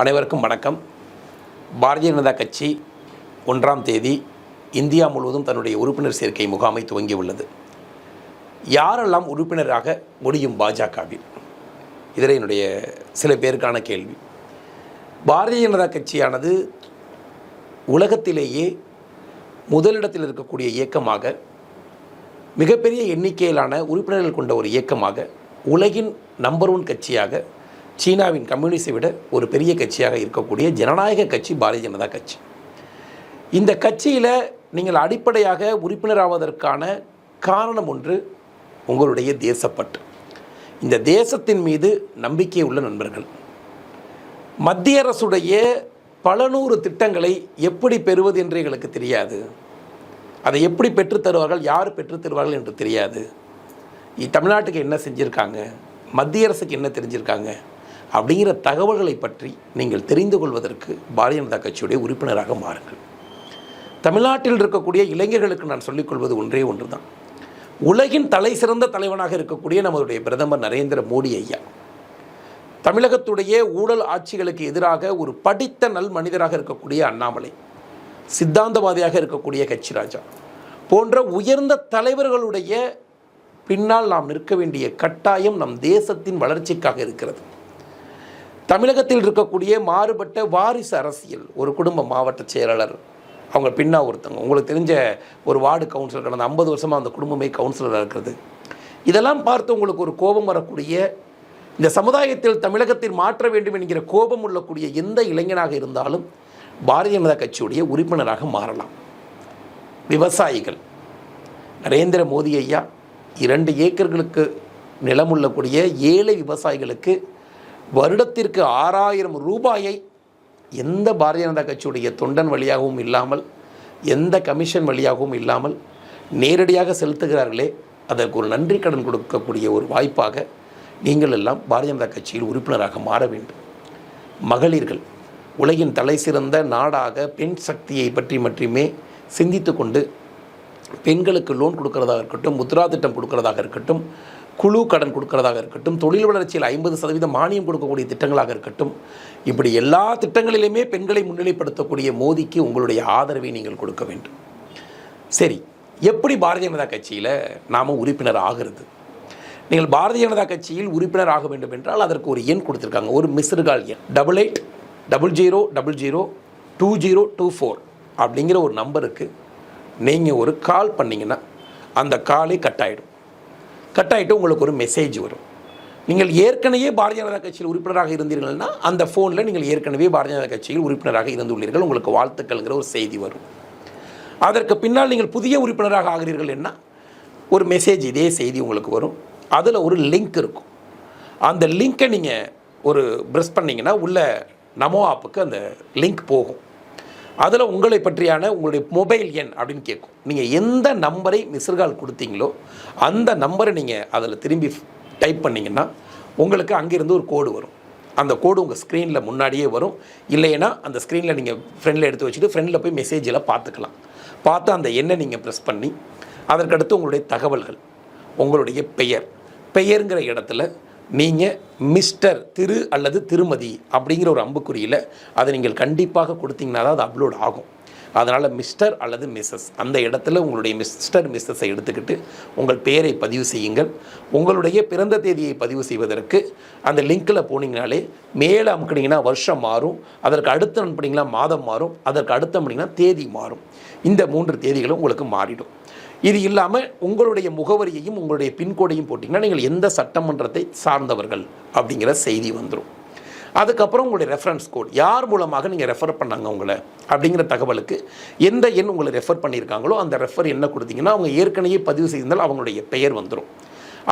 அனைவருக்கும் வணக்கம். பாரதிய ஜனதா கட்சி ஒன்றாம் தேதி இந்தியா முழுவதும் தன்னுடைய உறுப்பினர் சேர்க்கை முகாமை துவங்கியுள்ளது. யாரெல்லாம் உறுப்பினராக முடியும் பாஜகவில்? இதில் என்னுடைய சில பேருக்கான கேள்வி. பாரதிய ஜனதா கட்சியானது உலகத்திலேயே முதலிடத்தில் இருக்கக்கூடிய இயக்கமாக மிகப்பெரிய எண்ணிக்கையிலான உறுப்பினர்கள் கொண்ட ஒரு இயக்கமாக உலகின் நம்பர் ஒன் கட்சியாக சீனாவின் கம்யூனிஸ்டை விட ஒரு பெரிய கட்சியாக இருக்கக்கூடிய ஜனநாயக கட்சி பாரதிய ஜனதா கட்சி. இந்த கட்சியில் நீங்கள் அடிப்படையாக உறுப்பினராவதற்கான காரணம் ஒன்று உங்களுடைய தேசப்பட்டு இந்த தேசத்தின் மீது நம்பிக்கை உள்ள நண்பர்கள். மத்திய அரசுடைய பல நூறு திட்டங்களை எப்படி பெறுவது என்று எங்களுக்கு தெரியாது. அதை எப்படி பெற்றுத் தருவார்கள் யார் பெற்றுத் தருவார்கள் என்று தெரியாது. தமிழ்நாட்டுக்கு என்ன செஞ்சுருக்காங்க? மத்திய அரசுக்கு என்ன தெரிஞ்சிருக்காங்க? அப்படிங்கிற தகவல்களை பற்றி நீங்கள் தெரிந்து கொள்வதற்கு பாரதிய ஜனதா கட்சியுடைய உறுப்பினராக மாறுங்கள். தமிழ்நாட்டில் இருக்கக்கூடிய இளைஞர்களுக்கு நான் சொல்லிக்கொள்வது ஒன்றே ஒன்று தான் உலகின் தலை சிறந்த தலைவனாக இருக்கக்கூடிய நம்மளுடைய பிரதமர் நரேந்திர மோடி ஐயா. தமிழகத்துடைய ஊழல் ஆட்சிகளுக்கு எதிராக ஒரு படித்த நல் மனிதராக இருக்கக்கூடிய அண்ணாமலை சித்தாந்தவாதியாக இருக்கக்கூடிய கட்சி ராஜா போன்ற உயர்ந்த தலைவர்களுடைய பின்னால் நாம் நிற்க வேண்டிய கட்டாயம் நம் தேசத்தின் வளர்ச்சிக்காக இருக்கிறது. தமிழகத்தில் இருக்கக்கூடிய மாறுபட்ட வாரிசு அரசியல். ஒரு குடும்ப மாவட்ட செயலாளர் அவங்க பின்னா ஒருத்தவங்க உங்களுக்கு தெரிஞ்ச ஒரு வார்டு கவுன்சிலர் கடந்த ஐம்பது வருஷமாக அந்த குடும்பமே கவுன்சிலராக இருக்கிறது. இதெல்லாம் பார்த்து உங்களுக்கு ஒரு கோபம் வரக்கூடிய இந்த சமுதாயத்தில் தமிழகத்தில் மாற்ற வேண்டும் என்கிற கோபம் உள்ளக்கூடிய எந்த இளைஞனாக இருந்தாலும் பாரதிய ஜனதா கட்சியுடைய உறுப்பினராக மாறலாம். விவசாயிகள். நரேந்திர மோடி ஐயா இரண்டு ஏக்கர்களுக்கு நிலம் உள்ளக்கூடிய ஏழை விவசாயிகளுக்கு வருடத்திற்கு ஆறாயிரம் ரூபாயை எந்த பாரதிய ஜனதா கட்சியுடைய தொண்டன் வழியாகவும் இல்லாமல் எந்த கமிஷன் வழியாகவும் இல்லாமல் நேரடியாக செலுத்துகிறார்களே அதற்கு ஒரு நன்றி கடன் கொடுக்கக்கூடிய ஒரு வாய்ப்பாக நீங்கள் எல்லாம் பாரதிய ஜனதா கட்சியில் உறுப்பினராக மாற வேண்டும். மகளிர்கள் உலகின் தலை சிறந்த நாடாக பெண் சக்தியை பற்றி மட்டுமே சிந்தித்து கொண்டு பெண்களுக்கு லோன் கொடுக்கறதாக இருக்கட்டும் முத்ரா திட்டம் கொடுக்கறதாக இருக்கட்டும் குழு கடன் கொடுக்கறதாக இருக்கட்டும் தொழில் வளர்ச்சியில் ஐம்பது சதவீதம் மானியம் கொடுக்கக்கூடிய திட்டங்களாக இருக்கட்டும் இப்படி எல்லா திட்டங்களிலுமே பெண்களை முன்னிலைப்படுத்தக்கூடிய மோதிக்கு உங்களுடைய ஆதரவை நீங்கள் கொடுக்க வேண்டும். சரி எப்படி பாரதிய ஜனதா கட்சியில் நாம் உறுப்பினர் ஆகிறது? நீங்கள் பாரதிய ஜனதா கட்சியில் உறுப்பினர் ஆக வேண்டும் என்றால் அதற்கு ஒரு எண் கொடுத்துருக்காங்க. ஒரு மிஸ்ருகால் எண். Double eight double zero double zero two zero two four அப்படிங்கிற ஒரு நம்பருக்கு நீங்கள் ஒரு கால் பண்ணிங்கன்னா அந்த காலே கட் ஆகிடும் கட் ஆகிட்டு உங்களுக்கு ஒரு மெசேஜ் வரும். நீங்கள் ஏற்கனவே பாரதிய ஜனதா கட்சியில் உறுப்பினராக இருந்தீர்கள்னா அந்த ஃபோனில் நீங்கள் ஏற்கனவே பாரதிய ஜனதா கட்சியில் உறுப்பினராக இருந்துள்ளீர்கள். உங்களுக்கு வாழ்த்துக்கள்ங்கிற ஒரு செய்தி வரும். அதற்கு பின்னால் நீங்கள் புதிய உறுப்பினராக ஆகிறீர்கள் என்ன? ஒரு மெசேஜ் இதே செய்தி உங்களுக்கு வரும். அதில் ஒரு லிங்க் இருக்கும். அந்த லிங்க்கை நீங்கள் ஒரு ப்ரெஸ் பண்ணிங்கன்னா உள்ள நமோ ஆப்புக்கு அந்த லிங்க் போகும். அதில் உங்களை பற்றியான உங்களுடைய மொபைல் எண் அப்படின்னு கேட்கும். நீங்கள் எந்த நம்பரை மிஸ்ருகால் கொடுத்தீங்களோ அந்த நம்பரை நீங்கள் அதில் திரும்பி டைப் பண்ணிங்கன்னா உங்களுக்கு அங்கேருந்து ஒரு கோடு வரும். அந்த கோடு உங்கள் ஸ்க்ரீனில் முன்னாடியே வரும். இல்லைன்னா அந்த ஸ்க்ரீனில் நீங்கள் ஃப்ரெண்டில் எடுத்து வச்சுட்டு ஃப்ரெண்டில் போய் மெசேஜில் பார்த்துக்கலாம். பார்த்து அந்த எண்ணை நீங்கள் ப்ரெஸ் பண்ணி அதற்கடுத்து உங்களுடைய தகவல்கள் உங்களுடைய பெயர். பெயருங்கிற இடத்துல நீங்கள் மிஸ்டர் திரு அல்லது திருமதி அப்படிங்கிற ஒரு அம்புக்குறியில் அதை நீங்கள் கண்டிப்பாக கொடுத்தீங்கன்னா தான் அது அப்லோட் ஆகும். அதனால் மிஸ்டர் அல்லது மிஸ்ஸஸ் அந்த இடத்துல உங்களுடைய மிஸ்டர் மிஸ்ஸஸை எடுத்துக்கிட்டு உங்கள் பெயரை பதிவு செய்யுங்கள். உங்களுடைய பிறந்த தேதியை பதிவு செய்வதற்கு அந்த லிங்க்கில் போனீங்கனாலே மேலே அமுக்குனீங்கன்னா வருஷம் மாறும் அதற்கு அடுத்து அனுப்புனீங்கன்னா மாதம் மாறும் அதற்கு அடுத்து அனுப்புனீங்கன்னா தேதி மாறும். இந்த மூன்று தேதிகளும் உங்களுக்கு மாறிடும். இது இல்லாமல் உங்களுடைய முகவரியையும் உங்களுடைய பின்கோடையும் போட்டிங்கன்னா நீங்கள் எந்த சட்டமன்றத்தை சார்ந்தவர்கள் அப்படிங்கிற செய்தி வந்துடும் அதுக்கப்புறம் உங்களுடைய ரெஃபரன்ஸ் கோட் யார் மூலமாக நீங்கள் ரெஃபர் பண்ணாங்க உங்களை அப்படிங்கிற தகவலுக்கு எந்த எண் உங்களை ரெஃபர் பண்ணியிருக்காங்களோ அந்த ரெஃபர் என்ன கொடுத்தீங்கன்னா அவங்க ஏற்கனவே பதிவு செய்திருந்தால் அவங்களுடைய பெயர் வந்துடும்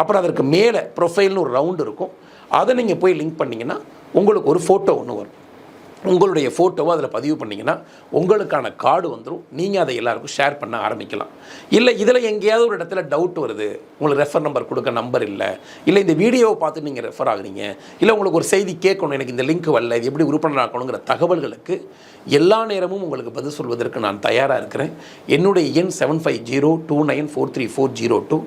அப்புறம் அதற்கு மேலே ப்ரொஃபைல்னு ஒரு ரவுண்டு இருக்கும். அதை நீங்கள் போய் லிங்க் பண்ணிங்கன்னா உங்களுக்கு ஒரு ஃபோட்டோ ஒன்று வரும். உங்களுடைய ஃபோட்டோவை அதில் பதிவு பண்ணிங்கன்னா உங்களுக்கான கார்டு வந்துடும் நீங்கள் அதை எல்லாருக்கும் ஷேர் பண்ண ஆரம்பிக்கலாம். இல்லை இதில் எங்கேயாவது ஒரு இடத்துல டவுட் வருது. உங்களுக்கு ரெஃபர் நம்பர் கொடுக்க நம்பர் இல்லை. இல்லை இந்த வீடியோவை பார்த்து நீங்கள் ரெஃபர் ஆகுறீங்க. இல்லை உங்களுக்கு ஒரு செய்தி கேட்கணும். எனக்கு இந்த லிங்க் வரல. இது எப்படி உறுப்பினர் ஆக்கணுங்கிற தகவல்களுக்கு எல்லா நேரமும் உங்களுக்கு பதில் சொல்வதற்கு நான் தயாராக இருக்கிறேன். என்னுடைய எண் seven five zero two nine four three four zero two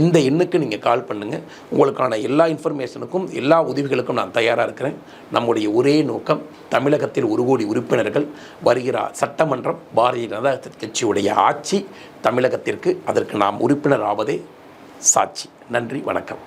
இந்த எண்ணுக்கு நீங்கள் கால் பண்ணுங்கள் உங்களுக்கான எல்லா இன்ஃபர்மேஷனுக்கும் எல்லா உதவிகளுக்கும் நான் தயாராக இருக்கிறேன். நம்முடைய ஒரே நோக்கம் தமிழக தமிழகத்தில் ஒரு கோடி உறுப்பினர்கள் வருகிற சட்டமன்றம் பாரதிய ஜனதா கட்சியுடைய ஆட்சி தமிழகத்திற்கு அதற்கு நாம் உறுப்பினர் ஆவதே சாட்சி. நன்றி வணக்கம்.